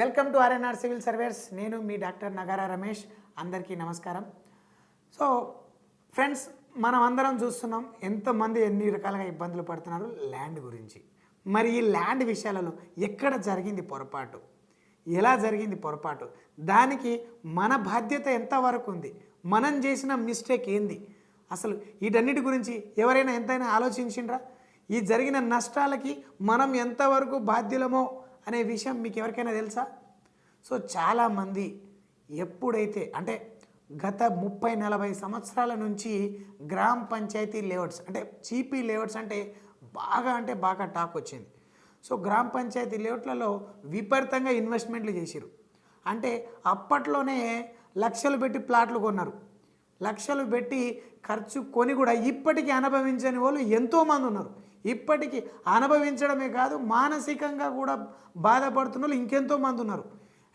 Welcome to RNR civil service నేను మీ doctor నగారా రమేష్. అందరికీ నమస్కారం. సో ఫ్రెండ్స్ మనం అందరం చూస్తున్నాం ఎంతమంది ఎన్ని రకాలుగా ఇబ్బందులు పడుతున్నారు ల్యాండ్ గురించి. మరి ఈ ల్యాండ్ విషయాలలో ఎక్కడ జరిగింది పొరపాటు? ఎలా జరిగింది పొరపాటు? దానికి మన బాధ్యత ఎంతవరకు ఉంది? మనం చేసిన మిస్టేక్ ఏంది? అసలు వీటన్నిటి గురించి ఎవరైనా ఎంతైనా ఆలోచించిండ్రా? ఈ జరిగిన నష్టాలకి మనం ఎంతవరకు బాధ్యులమో అనే విషయం మీకు ఎవరికైనా తెలుసా? సో చాలామంది ఎప్పుడైతే అంటే గత ముప్పై నలభై సంవత్సరాల నుంచి గ్రామ పంచాయతీ లేఅవుట్స్ అంటే చీపీ లేఅవుట్స్ అంటే బాగా అంటే బాగా టాక్ వచ్చింది. సో గ్రామ పంచాయతీ లేఅవుట్లలో విపరీతంగా ఇన్వెస్ట్మెంట్లు చేశారు అంటే అప్పట్లోనే లక్షలు పెట్టి ప్లాట్లు కొన్నారు. లక్షలు పెట్టి ఖర్చు కొని కూడా ఇప్పటికీ అనుభవించని వాళ్ళు ఎంతోమంది ఉన్నారు. ఇప్పటికీ అనుభవించడమే కాదు మానసికంగా కూడా బాధపడుతున్న వాళ్ళు ఇంకెంతో మంది ఉన్నారు.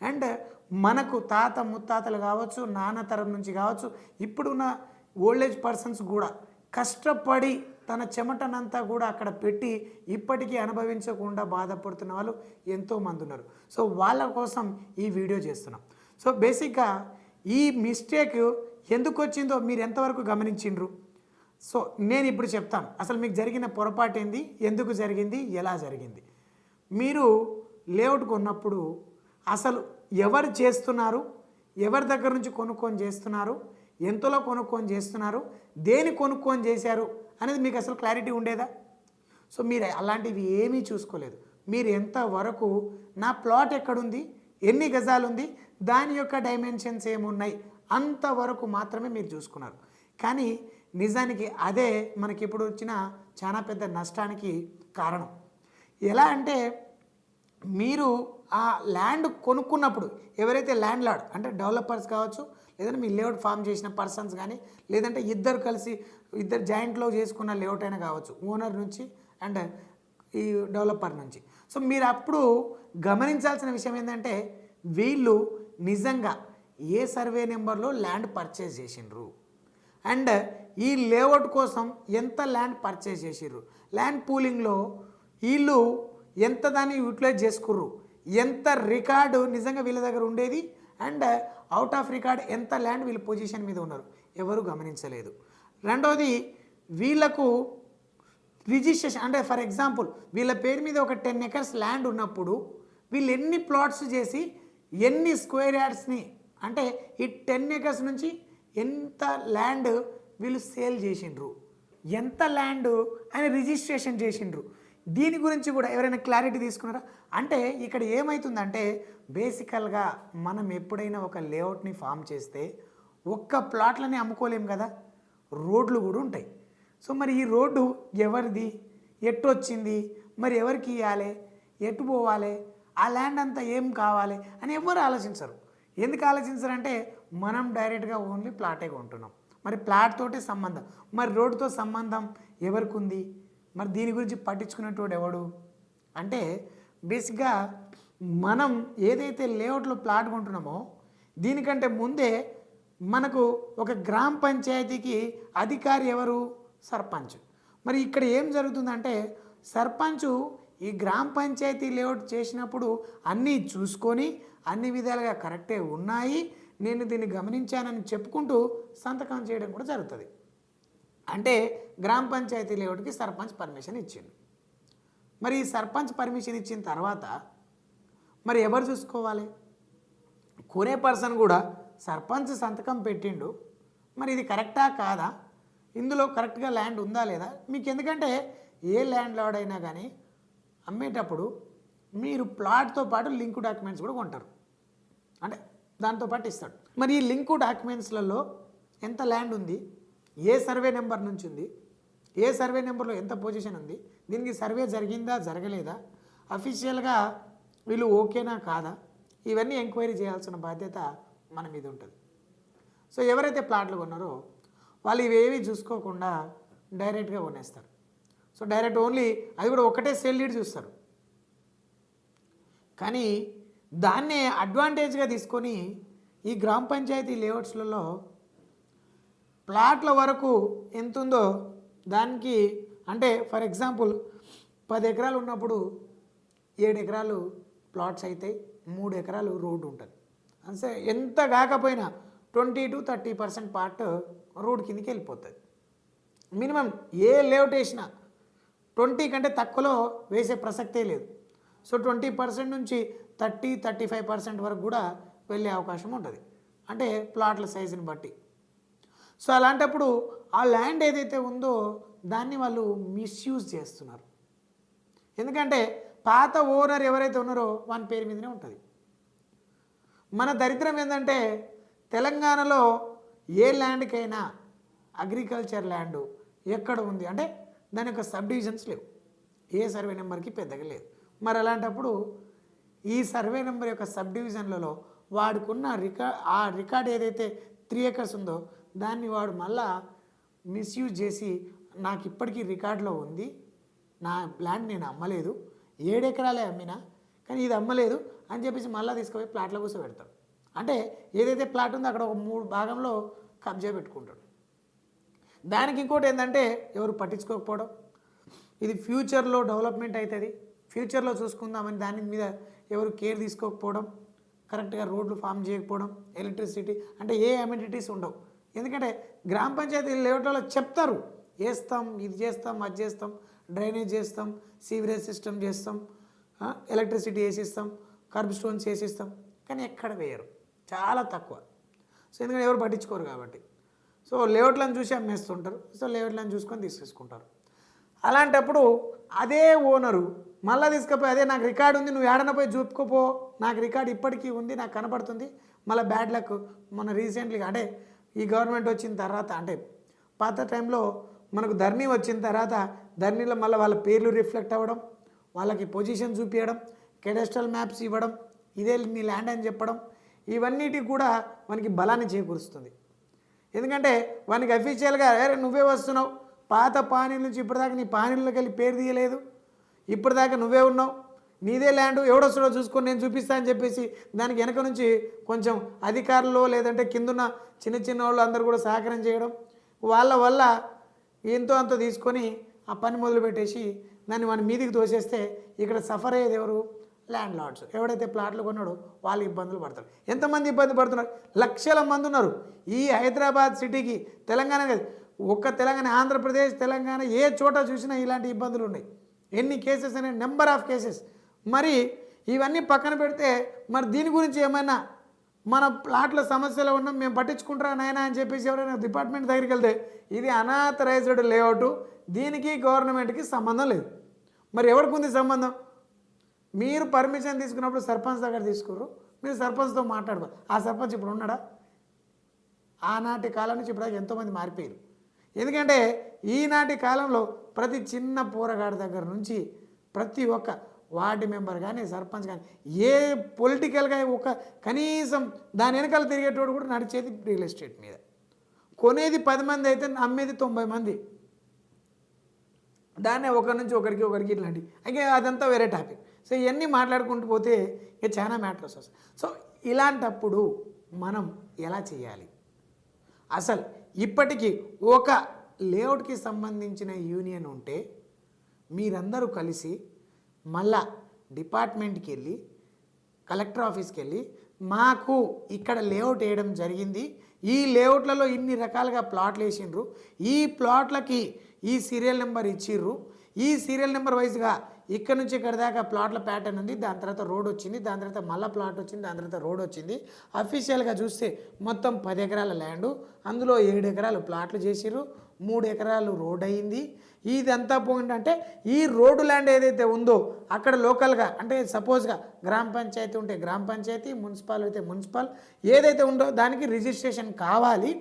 అండ్ మనకు తాత ముత్తాతలు కావచ్చు నాన్న తరం నుంచి కావచ్చు ఇప్పుడున్న ఓల్డేజ్ పర్సన్స్ కూడా కష్టపడి తన చెమటనంతా కూడా అక్కడ పెట్టి ఇప్పటికీ అనుభవించకుండా బాధపడుతున్న వాళ్ళు ఎంతోమంది ఉన్నారు. సో వాళ్ళ కోసం ఈ వీడియో చేస్తున్నాం. సో బేసిక్గా ఈ మిస్టేక్ ఎందుకు వచ్చిందో మీరు ఎంతవరకు గమనించిండ్రు? సో నేను ఇప్పుడు చెప్తాను. అసలు మీకు జరిగిన పొరపాటు ఏంది? ఎందుకు జరిగింది? ఎలా జరిగింది? మీరు లేఅవుట్ కొన్నప్పుడు అసలు ఎవరు చేస్తున్నారు? ఎవరి దగ్గర నుంచి కొనుక్కొని చేస్తున్నారు? ఎంతలో కొనుక్కొని చేస్తున్నారు? దేని కొనుక్కొని చేశారు? అనేది మీకు అసలు క్లారిటీ ఉండేదా? సో మీరు అలాంటివి ఏమీ చూసుకోలేదు. మీరు ఎంతవరకు నా ప్లాట్ ఎక్కడుంది? ఎన్ని గజాలు ఉంది దాని యొక్క డైమెన్షన్స్ ఏమున్నాయి? అంతవరకు మాత్రమే మీరు చూసుకున్నారు. కానీ నిజానికి అదే మనకి ఇప్పుడు వచ్చిన చాలా పెద్ద నష్టానికి కారణం. ఎలా అంటే మీరు ఆ ల్యాండ్ కొనుక్కున్నప్పుడు ఎవరైతే ల్యాండ్ లార్డ్ అంటే డెవలపర్స్ కావచ్చు లేదంటే మీ లేఅవుట్ ఫామ్ చేసిన పర్సన్స్ కానీ లేదంటే ఇద్దరు కలిసి ఇద్దరు జాయింట్లో చేసుకున్న లేఅవుట్ అయినా కావచ్చు ఓనర్ నుంచి అండ్ ఈ డెవలపర్ నుంచి. సో మీరు అప్పుడు గమనించాల్సిన విషయం ఏంటంటే వీళ్ళు నిజంగా ఏ సర్వే నెంబర్లో ల్యాండ్ పర్చేజ్ చేసిండ్రు? అండ్ ఈ లేఅవుట్ కోసం ఎంత ల్యాండ్ పర్చేజ్ చేసిర్రు? ల్యాండ్ పూలింగ్లో వీళ్ళు ఎంత దాన్ని యూటిలైజ్ చేసుకుర్రు? ఎంత రికార్డు నిజంగా వీళ్ళ దగ్గర ఉండేది? అండ్ అవుట్ ఆఫ్ రికార్డ్ ఎంత ల్యాండ్ వీళ్ళ పొజిషన్ మీద ఉన్నారు? ఎవరు గమనించలేదు. రెండోది వీళ్ళకు రిజిస్ట్రేషన్ అంటే ఫర్ ఎగ్జాంపుల్ వీళ్ళ పేరు మీద ఒక టెన్ ఎకర్స్ ల్యాండ్ ఉన్నప్పుడు వీళ్ళు ఎన్ని ప్లాట్స్ చేసి ఎన్ని స్క్వేర్ యార్డ్స్ని అంటే ఈ టెన్ ఎకర్స్ నుంచి ఎంత ల్యాండ్ వీళ్ళు సేల్ చేసిండ్రు. ఎంత ల్యాండ్ అని రిజిస్ట్రేషన్ చేసిండ్రు. దీని గురించి కూడా ఎవరైనా క్లారిటీ తీసుకున్నారా? అంటే ఇక్కడ ఏమవుతుందంటే బేసికల్గా మనం ఎప్పుడైనా ఒక లేఅవుట్ని ఫామ్ చేస్తే ఒక్క ప్లాట్లని అమ్ముకోలేం కదా? రోడ్లు కూడా ఉంటాయి. సో మరి ఈ రోడ్డు ఎవరిది? ఎట్టు వచ్చింది? మరి ఎవరికి ఇవ్వాలి ఎటు పోవాలి? ఆ ల్యాండ్ అంతా ఏం కావాలి? అని ఎవరు ఆలోచించరు. ఎందుకు ఆలోచించరంటే మనం డైరెక్ట్గా ఓన్లీ ప్లాటే కొంటున్నాం. మరి ప్లాట్ తోటి సంబంధం. మరి రోడ్డుతో సంబంధం ఎవరికి ఉంది మరి దీని గురించి పట్టించుకునేటోడు ఎవడు? అంటే బేసిక్గా మనం ఏదైతే లేఅవుట్లో ప్లాట్ కొంటున్నామో దీనికంటే ముందే మనకు ఒక గ్రామ పంచాయతీకి అధికారి ఎవరు? సర్పంచ్. మరి ఇక్కడ ఏం జరుగుతుందంటే సర్పంచ్ ఈ గ్రామ పంచాయతీ లేఅవుట్ చేసినప్పుడు అన్నీ చూసుకొని అన్ని విధాలుగా కరెక్టే ఉన్నాయి. నేను దీన్ని గమనించానని చెప్పుకుంటూ సంతకం చేయడం కూడా జరుగుతుంది. అంటే గ్రామ పంచాయతీ లేఅవుట్కి సర్పంచ్ పర్మిషన్ ఇచ్చిండు. మరి ఈ సర్పంచ్ పర్మిషన్ ఇచ్చిన తర్వాత మరి ఎవరు చూసుకోవాలి? కొనే పర్సన్ కూడా సర్పంచ్ సంతకం పెట్టిండు. మరి ఇది కరెక్టా కాదా? ఇందులో కరెక్ట్గా ల్యాండ్ ఉందా లేదా? మీకు ఎందుకంటే ఏ ల్యాండ్ లార్డ్ అయినా కానీ అమ్మేటప్పుడు మీరు ప్లాట్తో పాటు లింక్ డాక్యుమెంట్స్ కూడా కొంటారు. అంటే దాంతో పాటు ఇస్తాడు. మరి ఈ లింకు డాక్యుమెంట్స్లలో ఎంత ల్యాండ్ ఉంది? ఏ సర్వే నెంబర్ నుంచి ఉంది? ఏ సర్వే నెంబర్లో ఎంత పొజిషన్ ఉంది? దీనికి సర్వే జరిగిందా జరగలేదా? అఫీషియల్గా వీళ్ళు ఓకేనా కాదా? ఇవన్నీ ఎంక్వైరీ చేయాల్సిన బాధ్యత మన మీద ఉంటుంది. సో ఎవరైతే ప్లాట్లు కొన్నారో వాళ్ళు ఇవేవి చూసుకోకుండా డైరెక్ట్గా కొనేస్తారు. సో డైరెక్ట్ ఓన్లీ అది కూడా ఒకటే సెల్ లీడ్ చూస్తారు. కానీ దాన్నే అడ్వాంటేజ్గా తీసుకొని ఈ గ్రామ పంచాయతీ లేఅవుట్స్లలో ప్లాట్ల వరకు ఎంత ఉందో దానికి అంటే ఫర్ ఎగ్జాంపుల్ పది ఎకరాలు ఉన్నప్పుడు ఏడు ఎకరాలు ప్లాట్స్ అవుతాయి మూడు ఎకరాలు రోడ్డు ఉంటుంది. అంతే ఎంత కాకపోయినా twenty to thirty percent part road కిందికి వెళ్ళిపోతుంది. మినిమం ఏ లేఅవుట్ వేసినా ట్వంటీ కంటే తక్కువలో వేసే ప్రసక్తే లేదు. సో ట్వంటీ పర్సెంట్ నుంచి థర్టీ థర్టీ ఫైవ్ పర్సెంట్ వరకు కూడా వెళ్ళే అవకాశం ఉంటుంది. అంటే ప్లాట్ల సైజుని బట్టి. సో అలాంటప్పుడు ఆ ల్యాండ్ ఏదైతే ఉందో దాన్ని వాళ్ళు మిస్యూజ్ చేస్తున్నారు. ఎందుకంటే పాత ఓనర్ ఎవరైతే ఉన్నారో వాని పేరు మీదనే ఉంటుంది. మన దరిద్రం ఏంటంటే తెలంగాణలో ఏ ల్యాండ్కైనా అగ్రికల్చర్ ల్యాండ్ ఎక్కడ ఉంది? అంటే దాని యొక్క సబ్ డివిజన్స్ లేవు. ఏ సర్వే నెంబర్కి పెద్దగా లేదు. మరి అలాంటప్పుడు ఈ సర్వే నెంబర్ యొక్క సబ్ డివిజన్లలో వాడుకున్న రికా ఆ రికార్డ్ ఏదైతే త్రీ ఎకర్స్ ఉందో దాన్ని వాడు మళ్ళా మిస్యూజ్ చేసి నాకు ఇప్పటికీ రికార్డులో ఉంది. నా ల్యాండ్ నేను అమ్మలేదు. ఏడు ఎకరాలే అమ్మినా కానీ ఇది అమ్మలేదు అని చెప్పేసి మళ్ళీ తీసుకుపోయి ప్లాట్లో కూర్చోబెడతాడు. అంటే ఏదైతే ప్లాట్ ఉందో అక్కడ ఒక మూడు భాగంలో కబ్జా పెట్టుకుంటాడు. దానికి ఇంకోటి ఏంటంటే ఎవరు పట్టించుకోకపోవడం. ఇది ఫ్యూచర్లో డెవలప్మెంట్ అవుతుంది ఫ్యూచర్లో చూసుకుందామని దాని మీద ఎవరు కేర్ తీసుకోకపోవడం కరెక్ట్గా రోడ్లు ఫామ్ చేయకపోవడం ఎలక్ట్రిసిటీ అంటే ఏ అమ్యూనిటీస్ ఉండవు. ఎందుకంటే గ్రామ పంచాయతీ లేవటంలో చెప్తారు వేస్తాం ఇది చేస్తాం అది చేస్తాం డ్రైనేజ్ చేస్తాం సీవరేజ్ సిస్టమ్ చేస్తాం ఎలక్ట్రిసిటీ వేసిస్తాం కర్బ్ స్టోన్స్ వేసిస్తాం. కానీ ఎక్కడ వేయరు చాలా తక్కువ. సో ఎందుకంటే ఎవరు పట్టించుకోరు కాబట్టి. సో లేఅవుట్లను చూసి అమ్మేస్తుంటారు సో లేఅవుట్లను చూసుకొని తీసేసుకుంటారు. అలాంటప్పుడు అదే ఓనరు మళ్ళీ తీసుకుపోయి అదే నాకు రికార్డు ఉంది నువ్వు ఏడన పోయి చూపుకోపో. నాకు రికార్డు ఇప్పటికీ ఉంది నాకు కనపడుతుంది. మళ్ళీ బ్యాడ్ లక్ మన రీసెంట్లీగా అంటే ఈ గవర్నమెంట్ వచ్చిన తర్వాత అంటే పాత టైంలో మనకు ధర్నీ వచ్చిన తర్వాత ధర్నీలో మళ్ళీ వాళ్ళ పేర్లు రిఫ్లెక్ట్ అవ్వడం వాళ్ళకి పొజిషన్ చూపించడం కెడస్ట్రల్ మ్యాప్స్ ఇవ్వడం ఇదే నీ ల్యాండ్ అని చెప్పడం ఇవన్నిటికి కూడా మనకి బలాన్ని చేకూరుస్తుంది. ఎందుకంటే వానికి అఫీషియల్గా అరే నువ్వే వస్తున్నావు. పాత పానీల నుంచి ఇప్పటిదాకా నీ పానీళ్ళకి వెళ్ళి పేరు తీయలేదు. ఇప్పటిదాకా నువ్వే ఉన్నావు. నీదే ల్యాండ్ ఎవడొస్తాడో చూసుకొని నేను చూపిస్తా అని చెప్పేసి దానికి వెనక నుంచి కొంచెం అధికారులు లేదంటే కిందున్న చిన్న చిన్న వాళ్ళు అందరూ కూడా సహకారం చేయడం వాళ్ళ వల్ల ఎంతో అంత తీసుకొని ఆ పని మొదలుపెట్టేసి దాన్ని మన మీదికి తోసేస్తే ఇక్కడ సఫర్ అయ్యేది ఎవరు? Landlords. ఎవడైతే ప్లాట్లు కొన్నాడో వాళ్ళు ఇబ్బందులు పడతారు. ఎంతమంది ఇబ్బంది పడుతున్నారు? లక్షల మంది ఉన్నారు. ఈ హైదరాబాద్ సిటీకి తెలంగాణ కాదు ఒక్క తెలంగాణ ఆంధ్రప్రదేశ్ తెలంగాణ ఏ చోట చూసినా ఇలాంటి ఇబ్బందులు ఉన్నాయి. ఎన్ని కేసెస్ అనే నెంబర్ ఆఫ్ కేసెస్. మరి ఇవన్నీ పక్కన పెడితే మరి దీని గురించి ఏమైనా మన ప్లాట్ల సమస్యలు ఉన్నాం మేము పట్టించుకుంటారా నాయన అని చెప్పేసి ఎవరైనా డిపార్ట్మెంట్ దగ్గరికి వెళ్తే ఇది అనాథరైజ్డ్ లేఅవుట్ దీనికి గవర్నమెంట్కి సంబంధం లేదు. మరి ఎవరికి ఉంది సంబంధం? మీరు పర్మిషన్ తీసుకున్నప్పుడు సర్పంచ్ దగ్గర తీసుకురు మీరు సర్పంచ్తో మాట్లాడుకో ఆ సర్పంచ్ ఇప్పుడు ఉన్నాడా? ఆనాటి కాలం నుంచి ఇప్పుడు ఎంతోమంది మారిపోయారు. ఎందుకంటే ఈనాటి కాలంలో ప్రతి చిన్న పోరగాడి దగ్గర నుంచి ప్రతి ఒక్క వార్డు మెంబర్ కానీ సర్పంచ్ కానీ ఏ పొలిటికల్గా ఒక కనీసం దాని వెనకాల తిరిగేటోడు కూడా నడిచేది రియల్ ఎస్టేట్ మీద. కొనేది పది మంది అయితే అమ్మేది తొంభై మంది. దాన్నే ఒకరి నుంచి ఒకరికి ఒకరికి ఇట్లాంటి. అయితే అదంతా వేరే టాపిక్. సో ఇవన్నీ మాట్లాడుకుంటూ పోతే ఇక చాలా మ్యాటర్స్ వస్తాయి. సో ఇలాంటప్పుడు మనం ఎలా చేయాలి? అసలు ఇప్పటికీ ఒక లేఅవుట్కి సంబంధించిన యూనియన్ ఉంటే మీరందరూ కలిసి మళ్ళా డిపార్ట్మెంట్కి వెళ్ళి కలెక్టర్ ఆఫీస్కి వెళ్ళి మాకు ఇక్కడ లేఅవుట్ వేయడం జరిగింది. ఈ లేఅవుట్లలో ఇన్ని రకాలుగా ప్లాట్లు వేసిండ్రు. ఈ ప్లాట్లకి ఈ సీరియల్ నెంబర్ ఇచ్చిర్రు. ఈ సీరియల్ నెంబర్ వైజ్గా ఇక్కడ నుంచి ఇక్కడ దాకా ప్లాట్ల ప్యాటర్న్ ఉంది. దాని తర్వాత రోడ్ వచ్చింది. దాని తర్వాత మళ్ళీ ప్లాట్ వచ్చింది. దాని తర్వాత రోడ్ వచ్చింది. అఫీషియల్గా చూస్తే మొత్తం పది ఎకరాల ల్యాండు. అందులో ఏడు ఎకరాలు ప్లాట్లు చేసిర్రు. మూడు ఎకరాలు రోడ్ అయింది. ఇదంతా పోయింది అంటే ఈ రోడ్డు ల్యాండ్ ఏదైతే ఉందో అక్కడ లోకల్గా అంటే సపోజ్గా గ్రామ పంచాయతీ ఉంటే గ్రామ పంచాయతీ మున్సిపల్ అయితే మున్సిపల్ ఏదైతే ఉందో దానికి రిజిస్ట్రేషన్ కావాలి.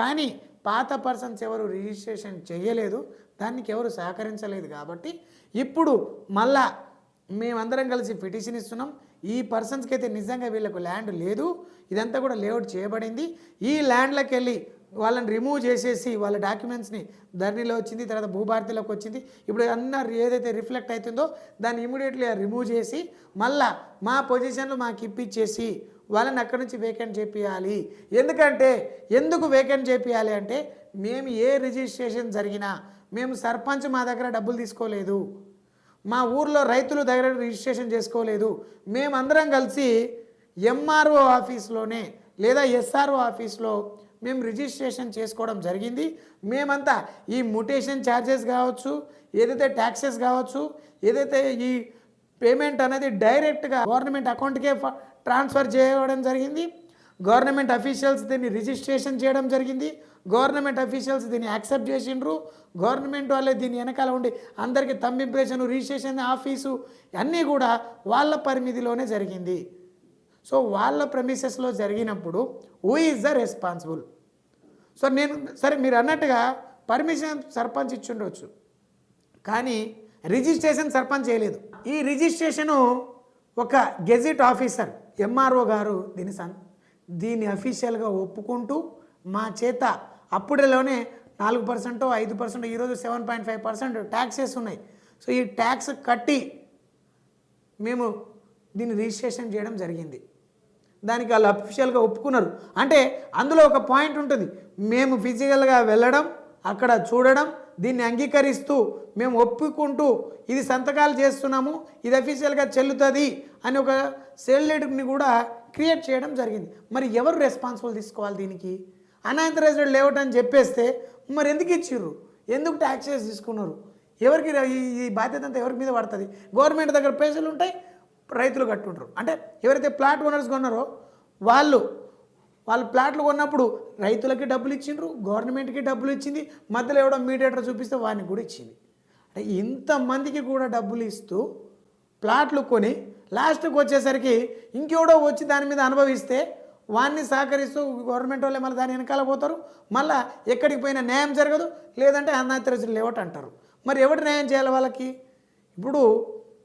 కానీ పాత పర్సన్స్ ఎవరు రిజిస్ట్రేషన్ చేయలేదు దానికి ఎవరు సహకరించలేదు కాబట్టి ఇప్పుడు మళ్ళా మేమందరం కలిసి పిటిషన్ ఇస్తున్నాం. ఈ పర్సన్స్కి అయితే నిజంగా వీళ్ళకు ల్యాండ్ లేదు. ఇదంతా కూడా లేఅవుట్ చేయబడింది. ఈ ల్యాండ్లకు వెళ్ళి వాళ్ళని రిమూవ్ చేసేసి వాళ్ళ డాక్యుమెంట్స్ని ధరణిలో వచ్చింది తర్వాత భూభారతిలోకి వచ్చింది. ఇప్పుడు అన్న ఏదైతే రిఫ్లెక్ట్ అవుతుందో దాన్ని ఇమీడియట్లీ రిమూవ్ చేసి మళ్ళా మా పొజిషన్లో మాకు ఇప్పించేసి వాళ్ళని అక్కడి నుంచి వేకెంట్ చేపియాలి ఎందుకంటే ఎందుకు వేకెంట్ చేపియాలి అంటే మేము ఏ రిజిస్ట్రేషన్ జరిగినా మేము సర్పంచ్ మా దగ్గర డబ్బులు తీసుకోలేదు. మా ఊర్లో రైతులు దగ్గర రిజిస్ట్రేషన్ చేసుకోలేదు. మేమందరం కలిసి ఎంఆర్ఓ ఆఫీస్లోనే లేదా ఎస్ఆర్ఓ ఆఫీస్లో మేము రిజిస్ట్రేషన్ చేసుకోవడం జరిగింది. మేమంతా ఈ ముటేషన్ ఛార్జెస్ కావచ్చు ఏదైతే ట్యాక్సెస్ కావచ్చు ఏదైతే ఈ పేమెంట్ అనేది డైరెక్ట్గా గవర్నమెంట్ అకౌంట్కే ట్రాన్స్ఫర్ చేయడం జరిగింది. గవర్నమెంట్ అఫీషియల్స్ దీన్ని రిజిస్ట్రేషన్ చేయడం జరిగింది. గవర్నమెంట్ అఫీషియల్స్ దీన్ని యాక్సెప్ట్ చేసిండ్రు. గవర్నమెంట్ వాళ్ళే దీని వెనకాల ఉండి అందరికీ తమ్ ఇంప్రెషన్ రిజిస్ట్రేషన్ ఆఫీసు అన్నీ కూడా వాళ్ళ పరిమితిలోనే జరిగింది. సో వాళ్ళ ప్రమిసెస్లో జరిగినప్పుడు who is the responsible so నేను సరే మీరు అన్నట్టుగా పర్మిషన్ సర్పంచ్ ఇచ్చుండొచ్చు. కానీ రిజిస్ట్రేషన్ సర్పంచ్ చేయలేదు. ఈ రిజిస్ట్రేషను ఒక గెజిట్ ఆఫీసర్ ఎంఆర్ఓ గారు దీని సన్ దీన్ని అఫీషియల్గా ఒప్పుకుంటూ మా చేత అప్పుడులోనే నాలుగు పర్సెంట్ ఐదు పర్సెంట్ ఈరోజు seven point five percent taxes ఉన్నాయి. సో ఈ ట్యాక్స్ కట్టి మేము దీన్ని రిజిస్ట్రేషన్ చేయడం జరిగింది. దానికి వాళ్ళు అఫీషియల్గా ఒప్పుకున్నారు. అంటే అందులో ఒక పాయింట్ ఉంటుంది. మేము ఫిజికల్గా వెళ్ళడం అక్కడ చూడడం దీన్ని అంగీకరిస్తూ మేము ఒప్పుకుంటూ ఇది సంతకాలు చేస్తున్నాము ఇది అఫీషియల్గా చెల్లుతుంది అని ఒక సెల్లేట్ని కూడా క్రియేట్ చేయడం జరిగింది. మరి ఎవరు రెస్పాన్సిబుల్ తీసుకోవాలి దీనికి? అనాథరైజ్డ్ లేఅవుట్ అని చెప్పేస్తే మరి ఎందుకు ఇచ్చిర్రు? ఎందుకు ట్యాక్సెస్ తీసుకున్నారు? ఎవరికి ఈ ఈ బాధ్యత అంతా ఎవరి మీద పడుతుంది? గవర్నమెంట్ దగ్గర పైసలు ఉంటాయి రైతులు కట్టుంటారు అంటే ఎవరైతే ప్లాట్ ఓనర్స్ కొన్నారో వాళ్ళు వాళ్ళు ప్లాట్లు కొన్నప్పుడు రైతులకి డబ్బులు ఇచ్చిండ్రు గవర్నమెంట్కి డబ్బులు ఇచ్చింది మధ్యలో ఎవడో మీడియేటర్ చూపిస్తే వానికి కూడా ఇచ్చింది. అంటే ఇంతమందికి కూడా డబ్బులు ఇస్తూ ప్లాట్లు కొని లాస్ట్కి వచ్చేసరికి ఇంకెవడో వచ్చి దాని మీద అనుభవిస్తే వాన్ని సహకరిస్తూ గవర్నమెంట్ వాళ్ళే మళ్ళీ దాని వెనకాల పోతారు. మళ్ళీ ఎక్కడికి పోయినా న్యాయం జరగదు లేదంటే అన్నాథరైజ్డ్ లేవట అంటారు మరి ఎవరు న్యాయం చేయాలి వాళ్ళకి? ఇప్పుడు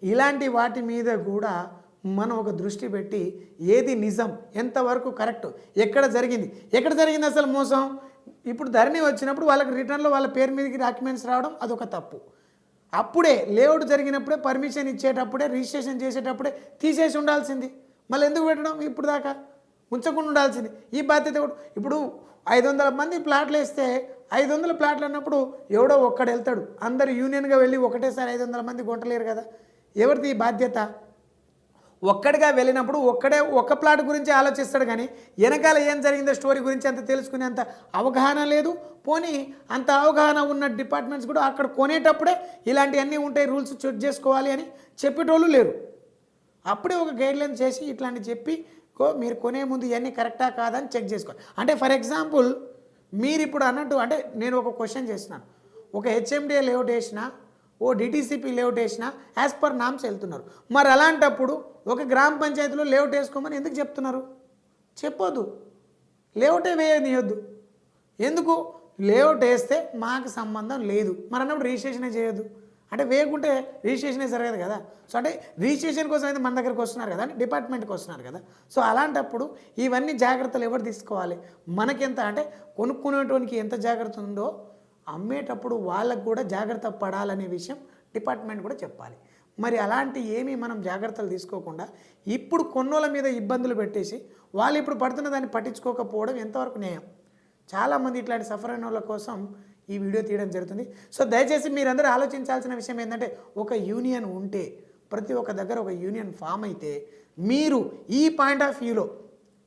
ఇలాంటి వాటి మీద కూడా మనం ఒక దృష్టి పెట్టి ఏది నిజం ఎంతవరకు కరెక్ట్ ఎక్కడ జరిగింది ఎక్కడ జరిగింది అసలు మోసం? ఇప్పుడు ధరణి వచ్చినప్పుడు వాళ్ళకి రిటర్న్లో వాళ్ళ పేరు మీదకి డాక్యుమెంట్స్ రావడం అదొక తప్పు. అప్పుడే లేఅవుట్ జరిగినప్పుడే పర్మిషన్ ఇచ్చేటప్పుడే రిజిస్ట్రేషన్ చేసేటప్పుడే తీసేసి ఉండాల్సింది. మళ్ళీ ఎందుకు పెట్టడం? ఇప్పుడు దాకా ఉంచకుండా ఉండాల్సింది. ఈ బాధ్యత కూడా ఇప్పుడు ఐదు వందల మంది ప్లాట్లు వేస్తే ఐదు వందల ప్లాట్లు అన్నప్పుడు ఎవడో ఒక్కడు వెళ్తాడు. అందరు యూనియన్గా వెళ్ళి ఒకటేసారి ఐదు వందల మంది కొంటలేరు కదా. ఎవరిది బాధ్యత? ఒక్కడిగా వెళ్ళినప్పుడు ఒక్కడే ఒక్క ప్లాట్ గురించి ఆలోచిస్తాడు కానీ వెనకాల ఏం జరిగిందో స్టోరీ గురించి అంత తెలుసుకునేంత అవగాహన లేదు. పోనీ అంత అవగాహన ఉన్న డిపార్ట్మెంట్స్ కూడా అక్కడ కొనేటప్పుడే ఇలాంటివన్నీ ఉంటాయి రూల్స్ చెక్ చేసుకోవాలి అని చెప్పేటోళ్ళు లేరు. అప్పుడే ఒక గైడ్లైన్ చేసి ఇట్లాంటి చెప్పి కో మీరు కొనే ముందు ఇవన్నీ కరెక్టా కాదని చెక్ చేసుకోవాలి. అంటే ఫర్ ఎగ్జాంపుల్ మీరు ఇప్పుడు అన్నట్టు అంటే నేను ఒక క్వశ్చన్ చేస్తున్నాను. ఒక హెచ్ఎండిఏ లేఅవుట్ వేసినా ఓ డిటీసీపీ లేఅవుట్ వేసినా యాజ్ పర్ నామ్స్ వెళ్తున్నారు. మరి అలాంటప్పుడు ఒక గ్రామ పంచాయతీలో లేఅవుట్ వేసుకోమని ఎందుకు చెప్తున్నారు? చెప్పొద్దు. లేఅవుటే వేయనియొద్దు. ఎందుకు? లేఅవుట్ వేస్తే మాకు సంబంధం లేదు. మరి అన్నప్పుడు రిజిస్ట్రేషనే చేయొద్దు. అంటే వేయకుంటే రిజిస్ట్రేషనే జరగదు కదా. సో అంటే రిజిస్ట్రేషన్ కోసం అయితే మన దగ్గరికి వస్తున్నారు కదా అంటే డిపార్ట్మెంట్కి వస్తున్నారు కదా. సో అలాంటప్పుడు ఇవన్నీ జాగ్రత్తలు ఎవరు తీసుకోవాలి? మనకెంత అంటే కొనుక్కునేటోనికి ఎంత జాగ్రత్త ఉందో అమ్మేటప్పుడు వాళ్ళకు కూడా జాగ్రత్త పడాలనే విషయం డిపార్ట్మెంట్ కూడా చెప్పాలి. మరి అలాంటి ఏమీ మనం జాగ్రత్తలు తీసుకోకుండా ఇప్పుడు కొన్నోళ్ళ మీద ఇబ్బందులు పెట్టేసి వాళ్ళు ఇప్పుడు పడుతున్న దాన్ని పట్టించుకోకపోవడం ఎంతవరకు న్యాయం? చాలామంది ఇట్లాంటి సఫర్ అయిన వాళ్ళ కోసం ఈ వీడియో తీయడం జరుగుతుంది. సో దయచేసి మీరందరూ ఆలోచించాల్సిన విషయం ఏంటంటే ఒక యూనియన్ ఉంటే ప్రతి ఒక్క దగ్గర ఒక యూనియన్ ఫామ్ అయితే మీరు ఈ పాయింట్ ఆఫ్ వ్యూలో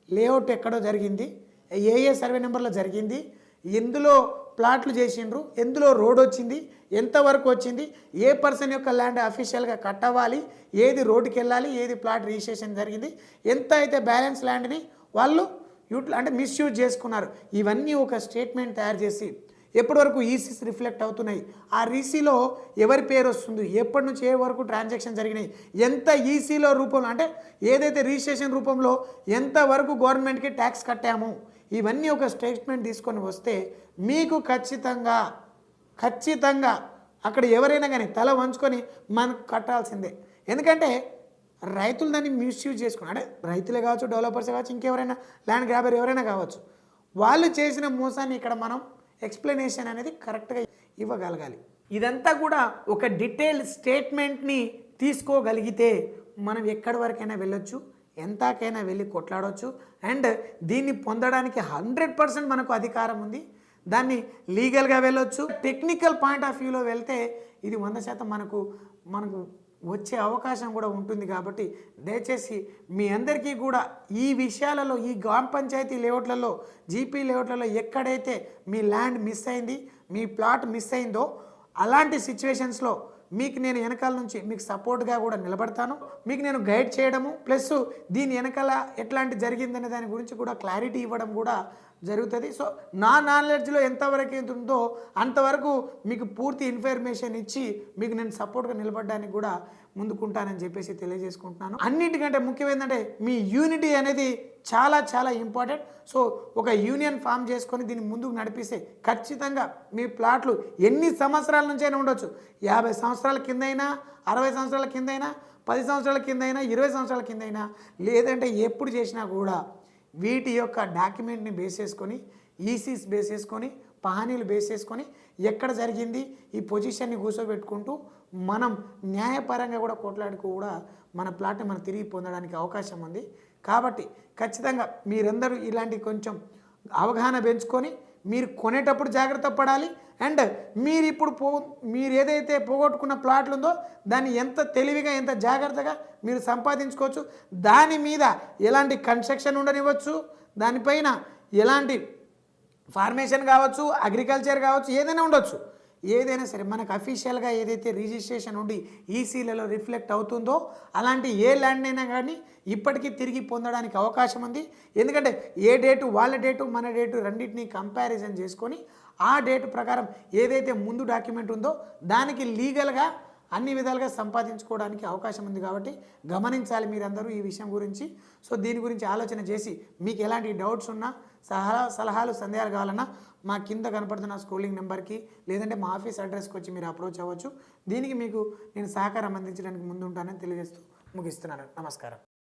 లేఅవుట్ ఎక్కడో జరిగింది ఏ ఏ సర్వే నెంబర్లో జరిగింది ఎందులో ప్లాట్లు చేసిండ్రు. ఎందులో రోడ్ వచ్చింది? ఎంతవరకు వచ్చింది? ఏ పర్సన్ యొక్క ల్యాండ్ అఫీషియల్గా కట్టవాలి? ఏది రోడ్డుకి వెళ్ళాలి ఏది ప్లాట్ రిజిస్ట్రేషన్ జరిగింది? ఎంత అయితే బ్యాలెన్స్ ల్యాండ్ని వాళ్ళు యూట్ అంటే మిస్యూజ్ చేసుకున్నారు. ఇవన్నీ ఒక స్టేట్మెంట్ తయారు చేసి ఎప్పటి వరకు ఈసీస్ రిఫ్లెక్ట్ అవుతున్నాయి? ఆ రీసీలో ఎవరి పేరు వస్తుంది? ఎప్పటి నుంచి ఏ వరకు ట్రాన్సాక్షన్ జరిగినాయి? ఎంత ఈసీలో రూపంలో అంటే ఏదైతే రిజిస్ట్రేషన్ రూపంలో ఎంత వరకు గవర్నమెంట్కి ట్యాక్స్ కట్టాము? ఇవన్నీ ఒక స్టేట్మెంట్ తీసుకొని వస్తే మీకు ఖచ్చితంగా ఖచ్చితంగా అక్కడ ఎవరైనా కానీ తల వంచుకొని మనకు కట్టాల్సిందే. ఎందుకంటే రైతులు దాన్ని మిస్యూజ్ చేసుకున్నారు. అంటే రైతులే కావచ్చు డెవలపర్స్ కావచ్చు ఇంకెవరైనా ల్యాండ్ గ్రాబర్ ఎవరైనా కావచ్చు వాళ్ళు చేసిన మోసాన్ని ఇక్కడ మనం ఎక్స్ప్లెనేషన్ అనేది కరెక్ట్గా ఇవ్వగలగాలి. ఇదంతా కూడా ఒక డీటెయిల్ స్టేట్మెంట్ని తీసుకోగలిగితే మనం ఎక్కడి వరకైనా వెళ్ళొచ్చు ఎంతకైనా వెళ్ళి కొట్లాడవచ్చు అండ్ దీన్ని పొందడానికి హండ్రెడ్ పర్సెంట్ మనకు అధికారం ఉంది. దాన్ని లీగల్గా వెళ్ళొచ్చు. టెక్నికల్ పాయింట్ ఆఫ్ వ్యూలో వెళ్తే ఇది వంద శాతం మనకు మనకు వచ్చే అవకాశం కూడా ఉంటుంది కాబట్టి దయచేసి మీ అందరికీ కూడా ఈ విషయాలలో ఈ గ్రామ పంచాయతీ లేఅవుట్లలో జీపీ లేఅవుట్లలో ఎక్కడైతే మీ ల్యాండ్ మిస్ అయింది మీ ప్లాట్ మిస్ అయిందో అలాంటి సిచ్యువేషన్స్లో మీకు నేను వెనకాల నుంచి మీకు సపోర్ట్గా కూడా నిలబడతాను. మీకు నేను గైడ్ చేయడము ప్లస్ దీని వెనకాల ఎట్లాంటి జరిగిందనే దాని గురించి కూడా క్లారిటీ ఇవ్వడం కూడా జరుగుతుంది. సో నా నాలెడ్జ్లో ఎంతవరకు ఎంత ఉందో అంతవరకు మీకు పూర్తి ఇన్ఫర్మేషన్ ఇచ్చి మీకు నేను సపోర్ట్గా నిలబడడానికి కూడా ముందుకుంటానని చెప్పేసి తెలియజేసుకుంటున్నాను. అన్నిటికంటే ముఖ్యం ఏంటంటే మీ యూనిటీ అనేది చాలా చాలా ఇంపార్టెంట్ సో ఒక యూనియన్ ఫామ్ చేసుకొని దీన్ని ముందుకు నడిపిస్తే ఖచ్చితంగా మీ ప్లాట్లు ఎన్ని సంవత్సరాల నుంచైనా ఉండొచ్చు. యాభై సంవత్సరాల కిందైనా అరవై సంవత్సరాల కిందైనా పది సంవత్సరాల కిందైనా ఇరవై సంవత్సరాల కిందైనా లేదంటే ఎప్పుడు చేసినా కూడా వీటి యొక్క డాక్యుమెంట్ని బేస్ చేసుకొని e ఈసీస్ బేస్ చేసుకొని పహానీలు బేస్ చేసుకొని ఎక్కడ జరిగింది ఈ పొజిషన్ని కూర్చోబెట్టుకుంటూ మనం న్యాయపరంగా కూడా కొట్లాడుకు కూడా మన ప్లాట్ని మనం తిరిగి పొందడానికి అవకాశం ఉంది. కాబట్టి ఖచ్చితంగా మీరందరూ ఇలాంటి కొంచెం అవగాహన పెంచుకొని మీరు కొనేటప్పుడు జాగ్రత్త పడాలి. అండ్ మీరు ఇప్పుడు పో మీరు ఏదైతే పోగొట్టుకున్న ప్లాట్లు ఉందో దాన్ని ఎంత తెలివిగా ఎంత జాగ్రత్తగా మీరు సంపాదించుకోవచ్చు. దాని మీద ఎలాంటి కన్స్ట్రక్షన్ ఉండనివ్వచ్చు. దానిపైన ఎలాంటి ఫార్మేషన్ కావచ్చు అగ్రికల్చర్ కావచ్చు ఏదైనా ఉండొచ్చు. ఏదైనా సరే మనకు అఫీషియల్గా ఏదైతే రిజిస్ట్రేషన్ ఉండి ఈసీలలో రిఫ్లెక్ట్ అవుతుందో అలాంటి ఏ ల్యాండ్ అయినా కానీ ఇప్పటికీ తిరిగి పొందడానికి అవకాశం ఉంది. ఎందుకంటే ఏ డేటు వాళ్ళ డేటు మన డేటు రెండింటిని కంపారిజన్ చేసుకొని ఆ డేట్ ప్రకారం ఏదైతే ముందు డాక్యుమెంట్ ఉందో దానికి లీగల్గా అన్ని విధాలుగా సంపాదించుకోవడానికి అవకాశం ఉంది కాబట్టి గమనించాలి మీరందరూ ఈ విషయం గురించి. సో దీని గురించి ఆలోచన చేసి మీకు ఎలాంటి డౌట్స్ ఉన్నా సలహా సలహాలు సందేహాలు కావాలన్నా మా కింద కనపడుతున్న స్కూలింగ్ నెంబర్కి లేదంటే మా ఆఫీస్ అడ్రస్కి వచ్చి మీరు అప్రోచ్ అవ్వచ్చు. దీనికి మీకు నేను సహకారం అందించడానికి ముందుంటానని తెలియజేస్తూ ముగిస్తున్నాను. నమస్కారం.